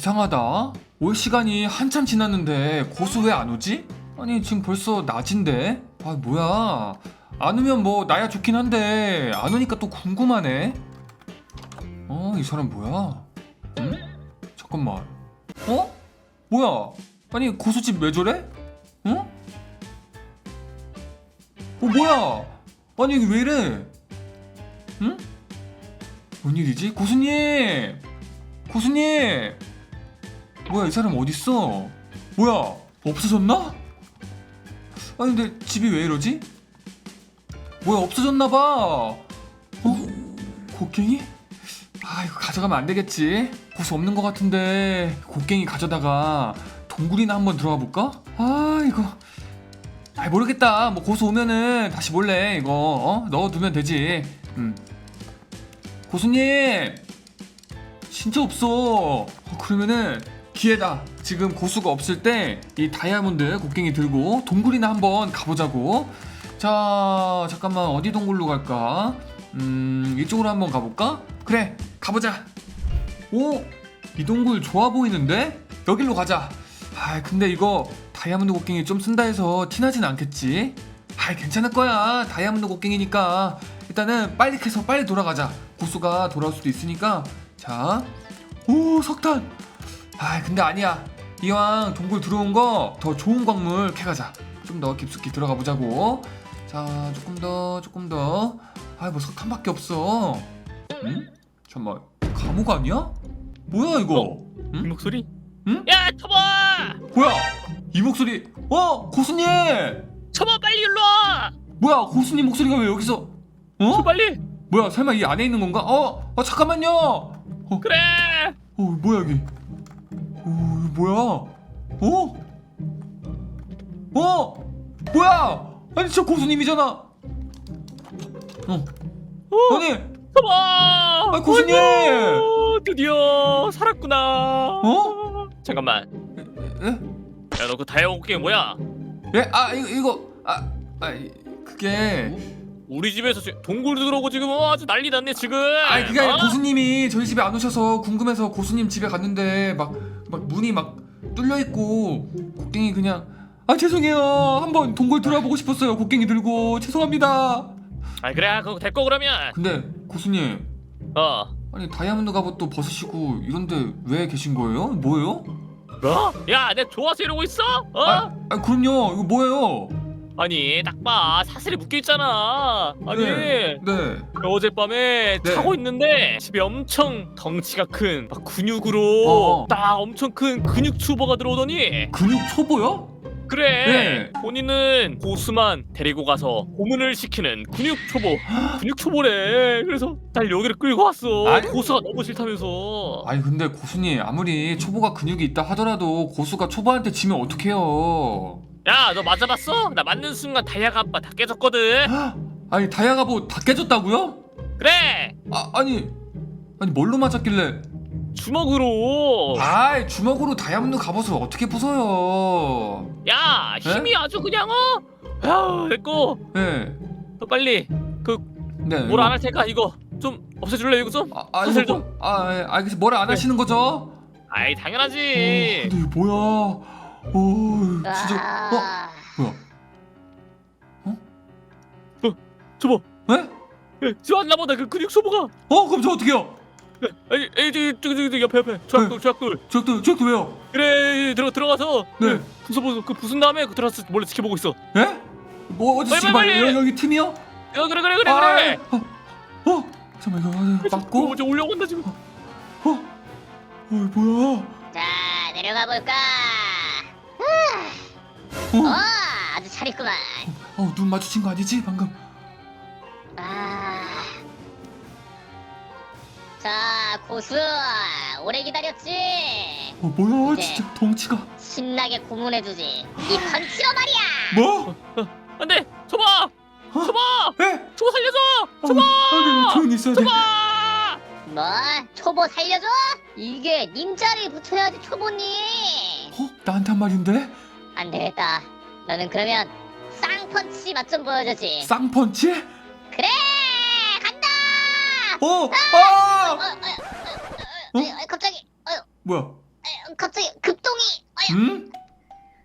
이상하다. 올 시간이 한참 지났는데 고수 왜 안 오지? 아니 지금 벌써 낮인데? 아 뭐야? 안 오면 뭐 나야 좋긴 한데 안 오니까 또 궁금하네. 어 이 사람 뭐야? 응? 잠깐만. 어? 뭐야? 아니 고수집 왜 저래? 응? 어 뭐야? 아니 이게 왜 이래? 응? 뭔 일이지? 고수님! 고수님! 뭐야 이 사람 어딨어? 뭐야 없어졌나? 아니 근데 집이 왜 이러지? 뭐야 없어졌나봐 어? 곡괭이? 아 이거 가져가면 안 되겠지 고수 없는 것 같은데 곡괭이 가져다가 동굴이나 한번 들어가 볼까? 아 이거 아 모르겠다 뭐 고수 오면은 다시 몰래 이거 어? 넣어두면 되지 음. 고수님 진짜 없어 어, 그러면은 기회다. 지금 고수가 없을 때 이 다이아몬드 곡괭이 들고 동굴이나 한번 가보자고. 자 잠깐만. 어디 동굴로 갈까? 음 이쪽으로 한번 가볼까? 그래 가보자. 오 이 동굴 좋아 보이는데? 여기로 가자. 아 근데 이거 다이아몬드 곡괭이 좀 쓴다 해서 티나진 않겠지? 아 괜찮을 거야. 다이아몬드 곡괭이니까. 일단은 빨리 캐서 빨리 돌아가자. 고수가 돌아올 수도 있으니까. 자 오 석탄 아 근데 아니야 이왕 동굴 들어온 거 더 좋은 광물 캐가자 좀 더 깊숙이 들어가 보자고 자 조금 더 조금 더아뭐 석탄밖에 없어 응? 잠깐만 감옥 아니야? 뭐야 이거 이 응? 목소리? 응? 야 쳐봐! 뭐야 이 목소리 어 고수님 쳐봐 빨리 일로 와! 뭐야 고수님 목소리가 왜 여기서 쳐 어? 빨리! 뭐야 설마 이 안에 있는 건가? 어? 어 잠깐만요 어, 그래! 어 뭐야 여기 어 뭐야 어? 어? 뭐야 아니 저 고수님이잖아 어 어, 아니 쳐봐! 아, 고수님! 안녕! 드디어 살았구나. 어? 잠깐만. 에? 야 너 그 다이아몬드 게임 뭐야? 예? 아 이거 이거 아, 아 이- 그게 우리 집에서 지금 동굴도 들어오고 지금 어, 아주 난리 났네 지금. 아니 그게 아니라 어? 고수님이 저희 집에 안 오셔서 궁금해서 고수님 집에 갔는데 막 막 문이 막 뚫려 있고 곡괭이 그냥 아 죄송해요 한번 동굴 들어보고 싶었어요 곡괭이 들고 죄송합니다 아니 그래 그거 됐고 그러면. 근데 고수님 어. 아니 다이아몬드 갑옷도 벗으시고 이런데 왜 계신 거예요? 뭐예요? 뭐? 야, 내 좋아서 이러고 있어? 어? 아, 아 그럼요 이거 뭐예요? 아니 딱 봐 사슬이 묶여 있잖아. 아니 네, 네. 어젯밤에 네. 자고 있는데 집에 엄청 덩치가 큰 막 근육으로 어. 딱 엄청 큰 근육 투버가 들어오더니 근육 초보요? 그래 네. 본인은 고수만 데리고 가서 고문을 시키는 근육 초보 근육 초보래 그래서 날 여기를 끌고 왔어 아니. 고수가 너무 싫다면서 아니 근데 고수님 아무리 초보가 근육이 있다 하더라도 고수가 초보한테 지면 어떡해요 야 너 맞아봤어? 나 맞는 순간 다이아가 아빠 다 깨졌거든 아니 다이아 갑옷 다 깨졌다고요? 그래 아 아니 아니 뭘로 맞았길래 주먹으로 아이 주먹으로 다이아몬드 갑옷을 어떻게 부숴요 야 힘이 아주 그냥 어? 야 됐고 네 너 빨리 그 네. 뭘 안 할 테니까 이거 좀 없애줄래 이거 좀? 아, 아 사슬 이거 뭐, 아 예, 알겠어 뭐라 안 네. 하시는 거죠? 아이 어, 당연하지 근데 이거 뭐야 오 진짜 어 아, 뭐야 저거 에? 예, 저 왔나 보다 그 근육 소보가 어 그럼 저 어떡해요? 아니 에이 저기 저기 저기 옆에 옆에 조약돌 조약돌 저도 저도 왜요? 그래 들어 들어가서 네. 그 부숴 부숴 그 부순 다음에 그 들어가서 몰래 지켜보고 있어 예? 뭐 어디 빨리, 지금 빨리. 여기, 여기 팀이요? 야 그래 그래 그래 아, 그래 어, 어 잠깐만 이거 어, 맞고 저 올려온다 지금 어? 어 뭐야? 자 내려가 볼까? 어? 어 아주 잘 있구만. 어, 눈 마주친 거 아니지 방금? 아. 자 고수 오래 기다렸지. 어 뭐야 네. 진짜 덩치가 신나게 고문해주지. 이 펀치로 말이야. 뭐? 안돼 저봐 저봐 에? 저거 살려줘 어, 아니 조용히 있어야 돼. 저봐 뭐 초보 살려줘? 이게 님자리 붙어야지 초보님. 어? 나한테 한 말인데? 안 되겠다. 너는 그러면 쌍펀치 맛 좀 보여주지. 쌍펀치? 그래 간다. 어? 어, 아! 어, 어, 어, 어, 어, 어, 갑자기 어, 뭐야? 에, 갑자기 급동이. 아야, 응?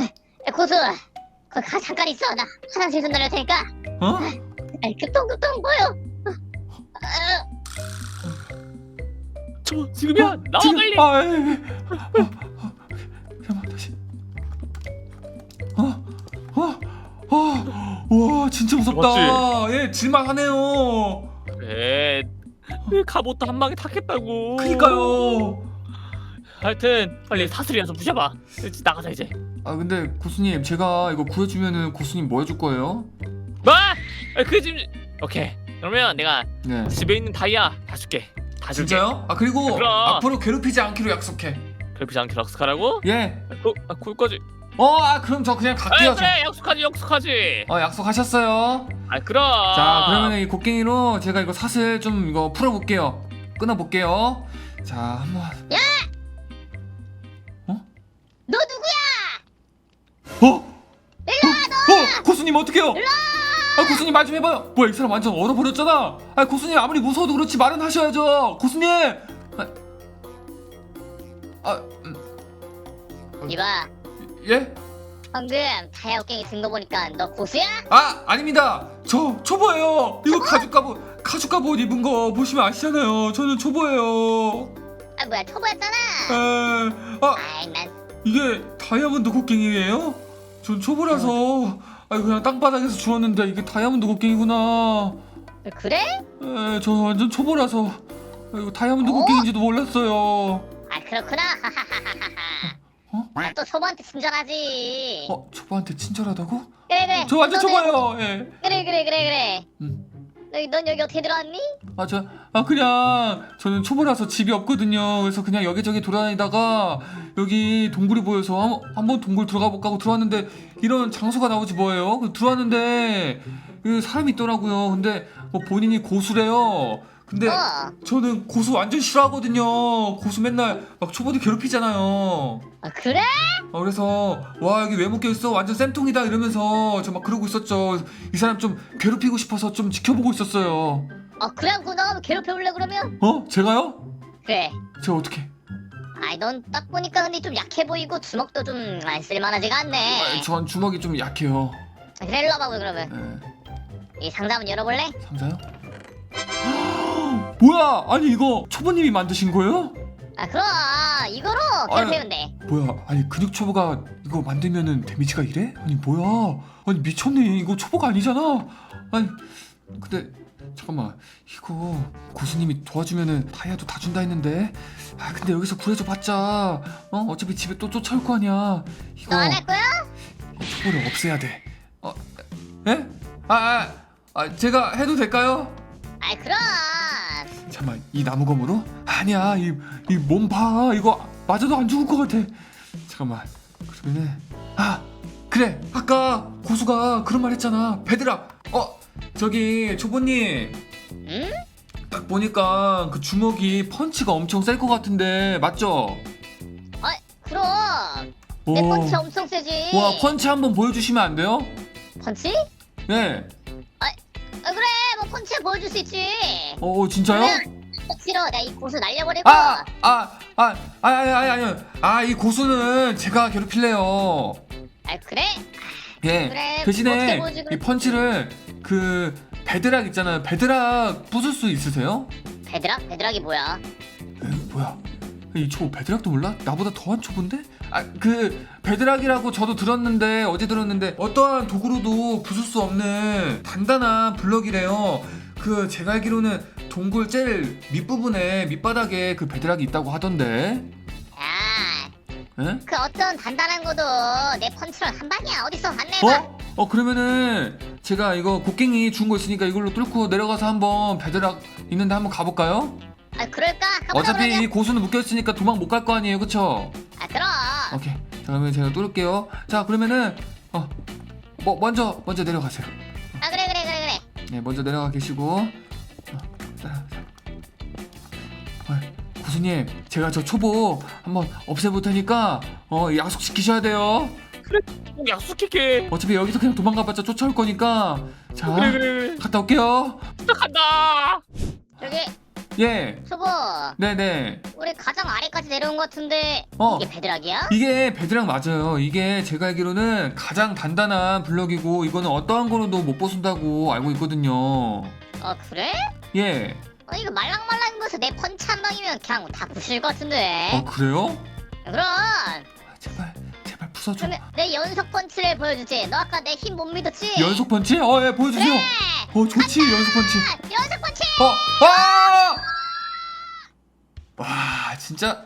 야, 고수. 거기 가 잠깐 있어. 나 화장실 좀 다녀올 테니까. 어? 아이, 급동 급동 보여. 아, 저 지금이야 나와 지금- 빨리 아, 예, 예. 어, 와 진짜 무섭다. 예, 질만하네요. 그래 내 갑옷도 한 방에 탔겠다고 그니까요. 하여튼 빨리 사슬이라서 부셔봐 이제 나가자 이제 아 근데 고수님 제가 이거 구해주면은 고수님 뭐 해줄 거예요? 뭐? 아, 그 지금 오케이 그러면 내가 네. 집에 있는 다이아 다 줄게 다 줄게 진짜요? 아 그리고 그럼. 앞으로 괴롭히지 않기로 약속해. 괴롭히지 않게 약속하라고? 예. 어, 아, 거기까지 어, 아 그럼 저 그냥 갈게요. 아 그래 약속하지 약속하지 저. 어 약속하셨어요. 아 그럼 자 그러면 이 곡괭이로 제가 이거 사슬 좀 이거 풀어볼게요. 끊어볼게요. 자 한번. 너 누구야? 어? 어? 고수님 어떡해요? 아 고수님 말 좀 해봐요. 뭐야 이 사람 완전 얼어버렸잖아. 아 고수님 아무리 무서워도 그렇지 말은 하셔야죠. 고수님. 아, 아 음, 이봐. 예? 방금 다이아 옷갱이 든 거 보니까 너 고수야? 아 아닙니다. 저 초보예요. 이거 가죽 갑옷 가죽 갑옷 입은 거 보시면 아시잖아요. 저는 초보예요. 아 뭐야 초보였잖아. 에, 아 아이 난 이게 다이아몬드 곡괭이에요? 전 초보라서 아 그냥 땅바닥에서 주웠는데 이게 다이아몬드 곡괭이구나. 그래? 에, 저 완전 초보라서 아, 이거 다이아몬드 어? 곡괭인지도 몰랐어요. 아 그렇구나. 어? 친절하지. 어 초보한테 친절하다고? 그래 그래. 저 완전 너네- 초보예요. 예. 그래 그래 그래 그래. 음. 너, 넌 여기 어떻게 들어왔니? 아, 저, 아, 그냥, 저는 초보라서 집이 없거든요. 그래서 그냥 여기저기 돌아다니다가, 여기 동굴이 보여서 한, 한번 동굴 들어가 볼까 하고 들어왔는데, 이런 장소가 나오지 뭐예요? 그 들어왔는데, 그 사람이 있더라고요. 근데, 뭐 본인이 고수래요. 근데, 어. 저는 고수 완전 싫어하거든요. 고수 맨날 막 초보들 괴롭히잖아요. 아 그래? 아, 그래서 와 여기 왜 묶여 있어 완전 쌤통이다 이러면서 저 막 그러고 있었죠. 이 사람 좀 괴롭히고 싶어서 좀 지켜보고 있었어요. 아 나가면 괴롭혀볼래 그러면? 어? 제가요? 그래. 제가 어떻게? 아이 넌 딱 보니까 근데 좀 약해 보이고 주먹도 좀안 쓸만하지가 않네. 아, 전 주먹이 좀 약해요. 아, 그래 일로 와봐 그러면. 예. 이 상자 한번 열어볼래? 상자요? 뭐야? 아니 이거 초보님이 만드신 거예요? 아 그럼 이거로 괴롭히면 돼. 뭐야? 아니 근육 초보가 이거 만들면은 데미지가 이래? 아니 뭐야? 아니 미쳤네. 이거 초보가 아니잖아. 아니 근데 잠깐만 이거 고수님이 도와주면은 다이아도 다 준다 했는데 아 근데 여기서 구해줘 봤자 어 어차피 집에 또 쫓아올 거 아니야. 이거 너 안 할 거야? 초보를 없애야 돼. 어? 예? 아, 아, 아 제가 해도 될까요? 아이 그럼. 잠깐만 이 나무검으로? 아니야 이이몸봐 이거 맞아도 안 죽을 것 같아 잠깐만 그러면은 아 그래 아까 고수가 그런 말 했잖아 베드락 어 저기 초보님 응? 딱 보니까 그 주먹이 펀치가 엄청 셀 것 같은데 맞죠? 그럼 오. 내 펀치 엄청 세지. 와 펀치 한번 보여주시면 안 돼요? 펀치? 네아 펀치 보여줄 수 있지. 어, 어 진짜요? 싫어 내가 이 고수 날려버리고. 아, 아, 아, 아, 아니, 아니, 아니, 아, 이 고수는 제가 괴롭힐래요. 아 그래? 예. 그래, 어떻게 대신에 보여지, 그럼? 이 펀치를 그 베드락 있잖아요. 베드락 부술 수 있으세요? 베드락? 베드락이 뭐야? 에, 뭐야? 이 초보 베드락도 몰라? 나보다 더한 초보인데? 아, 그 베드락이라고 저도 들었는데 어제 들었는데 어떠한 도구로도 부술 수 없는 단단한 블럭이래요. 그 제가 알기로는 동굴 제일 밑부분에 밑바닥에 그 베드락이 있다고 하던데. 야, 에? 그 어떤 단단한 거도 내 펀치랑 한 방이야. 어딨어? 안 내봐. 어? 어 그러면은 제가 이거 곡괭이 준 거 있으니까 이걸로 뚫고 내려가서 한번 베드락 있는데 한번 가볼까요? 아, 그럴까? 가보자, 어차피 그러면. 이 고수는 묶여있으니까 도망 못 갈 거 아니에요 그쵸? 아, 그럼. 오케이 자 그러면 제가 뚫을게요 자 그러면은 어 뭐, 먼저 먼저 내려가세요 아, 그래, 그래, 그래, 그래. 네 먼저 내려가 계시고 어, 따라. 어, 고수님 제가 저 초보 한번 없애볼 테니까 어 약속 지키셔야 돼요 꼭 약속할게 어차피 여기서 그냥 도망가봤자 쫓아올 거니까 자 그래 그래 그래 갔다 올게요 부탁한다 저기, 예. 초보 네네. 우리 가장 아래까지 내려온 것 같은데 어. 이게 베드락이야? 이게 베드락 맞아요. 이게 제가 알기로는 가장 단단한 블럭이고 이거는 어떠한 거로도 못 부순다고 알고 있거든요. 어 그래? 예. 어 이거 말랑말랑한 거에서 내 펀치 한 방이면 그냥 다 부실 것 같은데 어 그래요? 그럼 제발 부숴줘. 그러면 내 연속 펀치를 보여주지 너 아까 내 힘 못 믿었지? 연속 펀치? 어, 예, 보여주세요. 그래 어, 좋지, 연속 펀치. 아, 연속 펀치 어, 아! 와, 진짜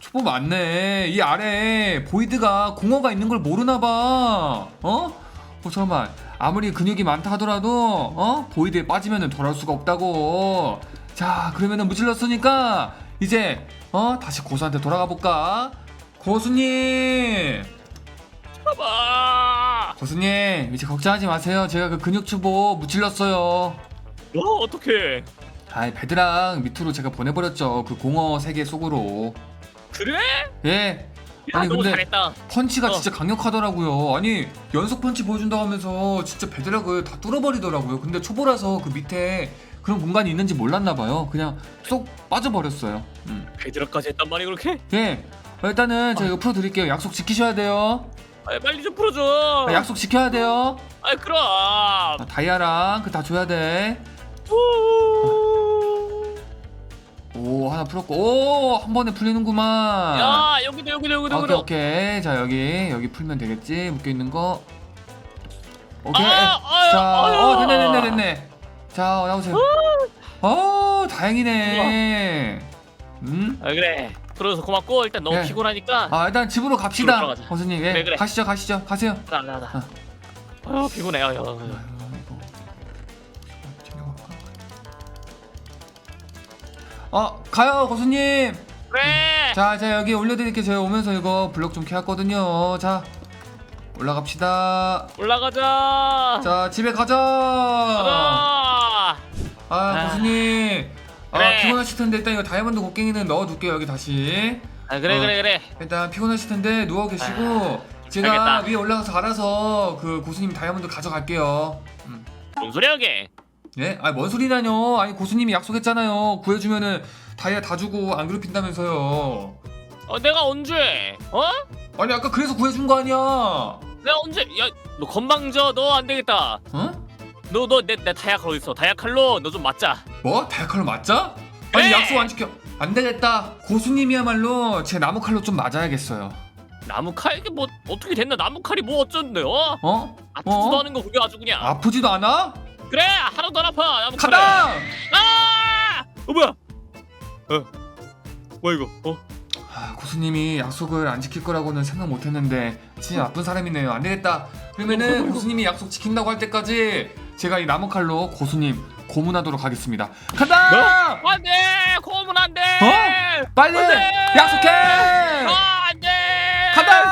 초보 맞네. 이 아래 보이드가 공허가 있는 걸 모르나 봐. 어? 어, 잠깐만. 아무리 근육이 많다 하더라도 어? 보이드에 빠지면은 돌아올 수가 없다고. 자, 그러면은 무질렀으니까 이제 어? 다시 고수한테 돌아가 볼까? 고수님! 잡아. 고수님, 이제 걱정하지 마세요. 제가 그 근육 추보 무찔렀어요. 와 어떡해. 아이 배드랑 밑으로 제가 보내버렸죠 그 공허 세계 속으로 그래? 예 야 아니, 너무 근데- 잘했다. 펀치가 어. 진짜 강력하더라고요 아니 연속 펀치 보여준다고 하면서 진짜 배드락을 다 뚫어버리더라고요 근데 초보라서 그 밑에 그런 공간이 있는지 몰랐나봐요 그냥 쏙 빠져버렸어요 음. 베드락까지 했단 말이 그렇게? 예 일단은 제가 이거 풀어드릴게요. 약속 지키셔야 돼요. 아, 빨리 좀 풀어줘. 아, 약속 지켜야 돼요. 아 그럼. 아, 다이아랑 그 다 줘야 돼오 오. 하나 풀었고. 오 한 번에 풀리는구만. 야 여기도 여기도 여기도 오케이 여기도. 오케이. 자 여기 여기 풀면 되겠지? 묶여 있는 거. 오케이. 아, 아, 자 아유. 어 됐네 됐네 됐네. 자 나오세요. 어 다행이네 음? 아 그래. 풀어줘서 고맙고 일단 너무 네. 피곤하니까. 아 일단 집으로 갑시다. 거수님 예 그래, 그래. 가시죠 가시죠 가세요 나나 나. 아 피곤해. 아, 야, 챙겨갈까? 어 가요 거수님 그래. 자, 자 여기 올려드릴게요. 제가 오면서 이거 블록 좀 캐왔거든요. 자, 올라갑시다. 올라가자. 자, 집에 가자. 가자. 아, 아. 교수님. 아, 그래. 피곤하실 텐데 일단 이거 다이아몬드 곡괭이는 넣어둘게요 여기 다시. 아 그래 어. 그래 그래. 일단 피곤하실 텐데 누워 계시고 제가 알겠다. 위에 올라가서 알아서 그 고수님 다이아몬드 가져갈게요. 음. 뭔 소리야 이게? 예? 아니 뭔 소리냐뇨? 아니 고수님이 약속했잖아요. 구해주면은 다이아 다 주고 안 괴롭힌다면서요. 어 내가 언제? 어? 아니 아까 그래서 구해준 거 아니야? 내가 언제? 야너 건방져. 너 안 되겠다. 어? 너너내내 다이아 칼 어디 있어? 다이아 칼로 너 좀 맞자. 뭐? 다이아칼로 맞자? 아니 그래! 약속 안 지켜 안 되겠다 고수님이야말로 제 나무 칼로 좀 맞아야겠어요 나무 칼 이게 뭐 어떻게 됐나? 나무 칼이 뭐 어쩐데? 어? 어? 아프지도 어? 않은 거 그게 아주 그냥. 아프지도 않아? 그래 하나도 안 아파 나무 칼에. 가다! 아! 어 뭐야? 어? 뭐야 이거? 어? 아, 고수님이 약속을 안 지킬 거라고는 생각 못했는데 진짜 나쁜 사람이네요 안 되겠다 그러면은 고수님이 약속 지킨다고 할 때까지 제가 이 나무칼로 고수님 고문하도록 하겠습니다. 간다! 뭐? 안돼 고문 안돼 어? 빨리! 안돼! 약속해! 아 안돼 간다!